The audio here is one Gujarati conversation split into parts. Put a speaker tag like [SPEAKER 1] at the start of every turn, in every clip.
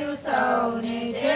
[SPEAKER 1] you so nature.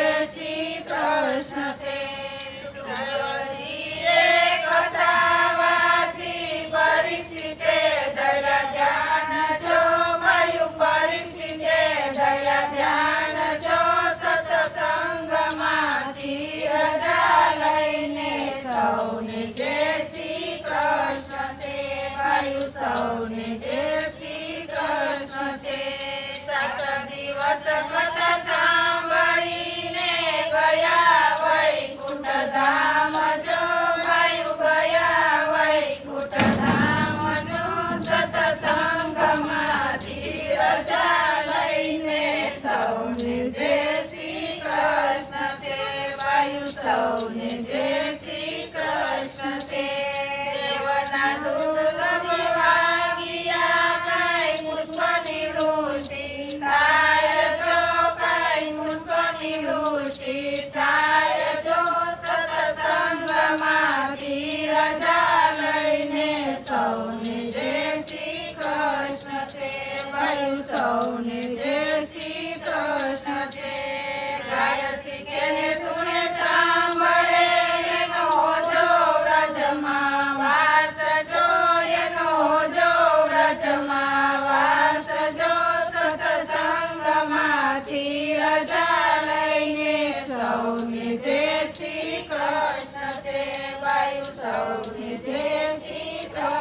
[SPEAKER 1] સૌને જય શ્રી કૃષ્ણ સેવાયુ સૌને જય શ્રી કૃષ્ણ સે દેવના દુર્ગમ વાગ્યા જય શ્રી જો વ્રજમાં વાસ જો સૌને જે શ્રી કૃષ્ણ છે વાયુ સૌને શ્રી કૃષ્ણ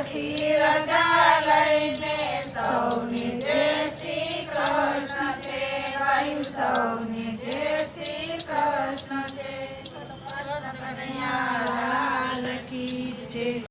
[SPEAKER 1] નથી રજા લઈને સૌને જય શ્રી કૃષ્ણ સેવાયું સૌને જય શ્રી કૃષ્ણ છે કૃષ્ણ કનૈયા લાલ કી જય